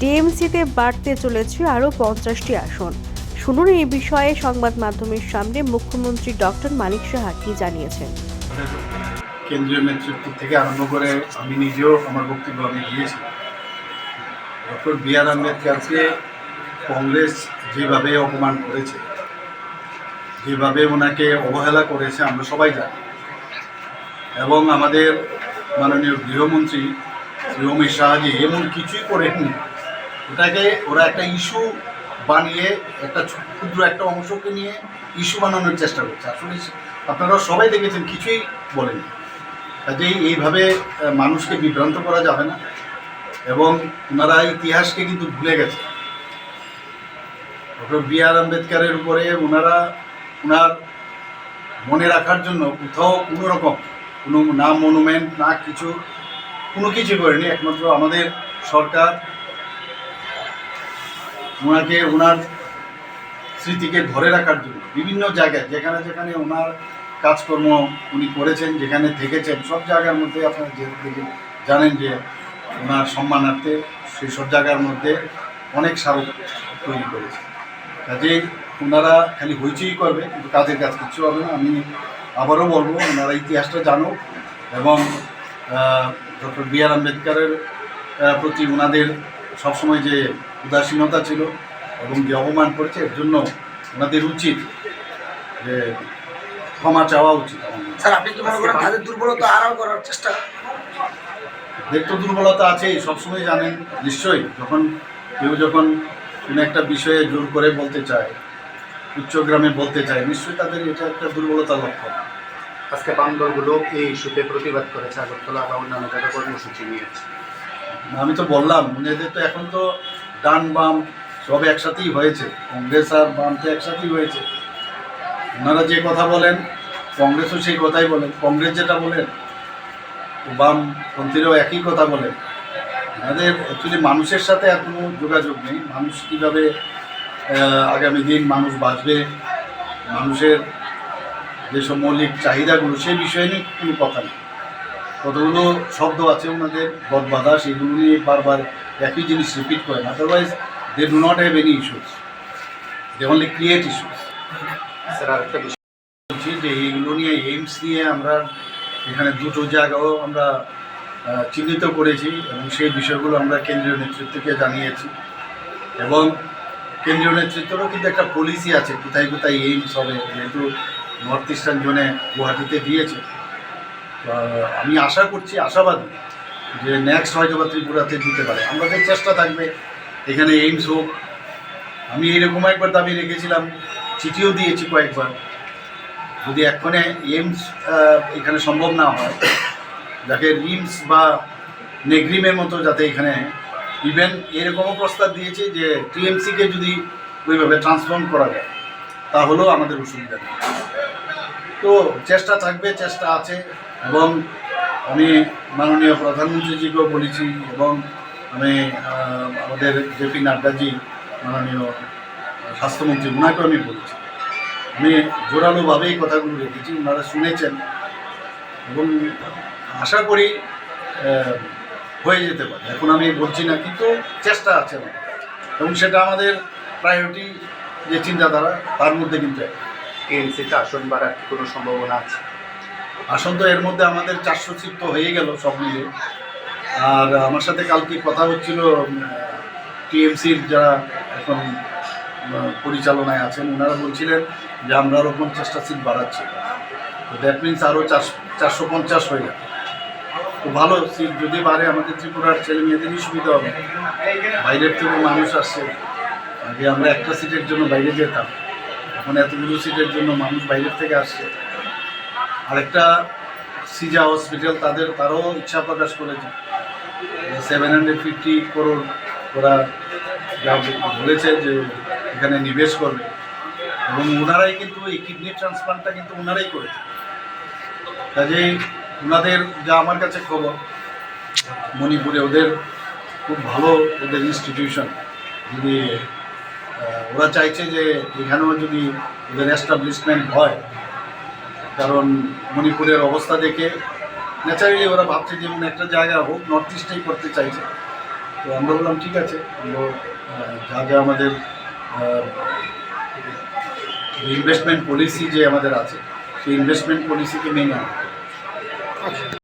টিএমসিতে বাড়তে চলেছে আরও পঞ্চাশটি আসন। শুনুন এই বিষয়ে সংবাদ মাধ্যমের সামনে মুখ্যমন্ত্রী ডক্টর মানিক সাহা কি জানিয়েছেন। কেন্দ্রীয় নেতৃত্ব থেকে আরম্ভ করে আমি নিজেও আমার বক্তব্য আমি দিয়েছি। ডক্টর বি আর আম্বেদকারকে কংগ্রেস যেভাবে অপমান করেছে, যেভাবে ওনাকে অবহেলা করেছে, আমরা সবাই জানি। এবং আমাদের মাননীয় গৃহমন্ত্রী শ্রী অমিত শাহজি এমন কিছুই করেননি ওটাকে ওরা একটা ইস্যু বানিয়ে, একটা ক্ষুদ্র একটা অংশকে নিয়ে ইস্যু বানানোর চেষ্টা করছে। আসলে আপনারা সবাই দেখেছেন, কিছুই বলেনি। কাজেই এইভাবে মানুষকে বিভ্রান্ত করা যাবে না এবং ওনারা ইতিহাসকে কিন্তু ভুলে গেছে। ডক্টর বি আর আম্বেদকারের উপরে ওনারা, ওনার মনে রাখার জন্য কোথাও কোনো রকম কোনো না মনুমেন্ট, না কিছু, কোনো কিছু করেনি। একমাত্র আমাদের সরকার ওনাকে, ওনার স্মৃতিকে ধরে রাখার জন্য, বিভিন্ন জায়গায়, যেখানে যেখানে ওনার কাজকর্ম উনি করেছেন, যেখানে থেকেছেন, সব জায়গার মধ্যে আপনারা যে জানেন যে ওনার সম্মানার্থে সেই সব জায়গার মধ্যে অনেক স্মারক তৈরি করেছে। কাজেই ওনারা খালি হইচই করবে, কিন্তু কাজের কাজ কিচ্ছু হবে না। আমি আবারও বলব, ওনারা ইতিহাসটা জানো এবং ডক্টর বি আর আম্বেদকারের প্রতি ওনাদের সবসময় যে উদাসীনতা ছিল এবং যে অপমান করেছে এর জন্য ওনাদের উচিত যে ক্ষমা চাওয়া উচিত স্যার আপনি কি মনে করেন তাদের দুর্বলতা আড়াল করার চেষ্টা? দেখতে দুর্বলতা আছেই সবসময় জানেন নিশ্চয়ই যখন কেউ যখন কোনো একটা বিষয়ে জোর করে বলতে চায় উচ্চগ্রামে বলতে চায় নিশ্চয়ই তাদের এটা একটা দুর্বলতা লক্ষ্য আজকে বাম দলগুলো এই ইস্যুতে প্রতিবাদ করেছে আগরতলা বা অন্যান্য জায়গায় কর্মসূচি নিয়েছে আমি তো বললাম ওনাদের তো এখন তো ডান বাম সব একসাথেই হয়েছে। কংগ্রেস আর বাম তো একসাথেই হয়েছে। ওনারা যে কথা বলেন, কংগ্রেসও সেই কথাই বলেন। কংগ্রেস যেটা বলেন, তো বামপন্থীরাও একই কথা বলেন। আমাদের অ্যাকচুয়ালি মানুষের সাথে আর কোনো যোগাযোগ নেই। মানুষ কীভাবে আগামী দিন মানুষ বাঁচবে? মানুষের যেসব মৌলিক চাহিদাগুলো সেই বিষয়ে নিয়ে কোনো কথা নেই। কতগুলো শব্দ আছে ওনাদের বদবাধা সেগুলো নিয়ে বারবার একই জিনিস রিপিট করেন। Otherwise they do not have any issues they only create issues sir আরেকটা বিষয়। বলছি যে এইগুলো নিয়ে এইমস নিয়ে আমরা এখানে দুটো জায়গাও আমরা চিহ্নিত করেছি এবং সেই বিষয়গুলো আমরা কেন্দ্রীয় নেতৃত্বকে জানিয়েছি। এবং কেন্দ্রীয় নেতৃত্বেরও কিন্তু একটা পলিসি আছে কোথায় কোথায় এইমস হবে যেহেতু নর্থ ইস্টার্ন জোনে গুয়াহাটিতে দিয়েছে। আমি আশা করছি, আশাবাদী যে নেক্সট হয়তো বা ত্রিপুরাতে দিতে পারে। আমাদের চেষ্টা থাকবে, এখানে এইমস হোক। আমি এরকম একবার দাবি রেখেছিলাম, চিঠিও দিয়েছি কয়েকবার। যদি এক্ষণে এইমস এখানে সম্ভব না হয়, যাকে রিমস বা নেগ্রিমের মতো যাতে এখানে ইভেন এরকমও প্রস্তাব দিয়েছে যে টিএমসিকে যদি ওইভাবে ট্রান্সফর্ম করা যায়, তাহলেও আমাদের অসুবিধা নেই। তো চেষ্টা থাকবে, চেষ্টা আছে এবং আমি মাননীয় প্রধানমন্ত্রীজিকেও বলেছি এবং আমি আমাদের জেপি নাড্ডাজি, মাননীয় স্বাস্থ্যমন্ত্রী ওনাকেও আমি বলেছি। আমি জোরালোভাবেই কথাগুলো রেখেছি ওনারা শুনেছেন এবং আশা করি হয়ে যেতে পারে। এখন আমি বলছি না, কিন্তু চেষ্টা আছে এবং সেটা আমাদের প্রায়োরিটি যে চিন্তাধারা, তার মধ্যে কিন্তু। টিএমসিতে আসন বাড়ার কি কোনো সম্ভাবনা আছে? আসন তো এর মধ্যে আমাদের চারশো সিট তো হয়ে গেল সব মিলে। আর আমার সাথে কালকে কথা হচ্ছিল টিএমসির যারা এখন পরিচালনায় আছেন ওনারা বলছিলেন যে আমরা আরও পঞ্চাশটা সিট বাড়াচ্ছি। তো দ্যাট মিনস আরও চারশো পঞ্চাশ হয়ে যাবে তো ভালো, সিট যদি বাড়ে, আমাদের ত্রিপুরার ছেলে মেয়েদেরই সুবিধা হবে। বাইরের থেকে মানুষ আসছে। আগে আমরা একটা সিটের জন্য বাইরে যেতাম। এখন এতগুলো সিটের জন্য মানুষ বাইরের থেকে আসছে। আরেকটা সিজা হসপিটাল তাদের, তারাও ইচ্ছা প্রকাশ করেছে। সেভেন হান্ড্রেড ফিফটি করোড় ওরা যা বলেছে যে এখানে নিবেশ করবে। এবং ওনারাই কিন্তু এই কিডনি ট্রান্সপ্লান্টটা কিন্তু ওনারাই করেছে। কাজেই ওনাদের যা আমার কাছে খবর, মণিপুরে ওদের খুব ভালো ওদের ইনস্টিটিউশন যদি ওরা চাইছে যে এখানেও যদি ওদের এস্টাবলিশমেন্ট হয়, কারণ মণিপুরের অবস্থা দেখে ন্যাচারালি ওরা ভাবছে যে এমন একটা জায়গা হোক নর্থ ইস্টেই করতে চাইছে। তো আমরা বললাম, ঠিক আছে, আমরা যা যা আমাদের ইনভেস্টমেন্ট পলিসি যে আমাদের আছে, সেই ইনভেস্টমেন্ট পলিসিকে মেনে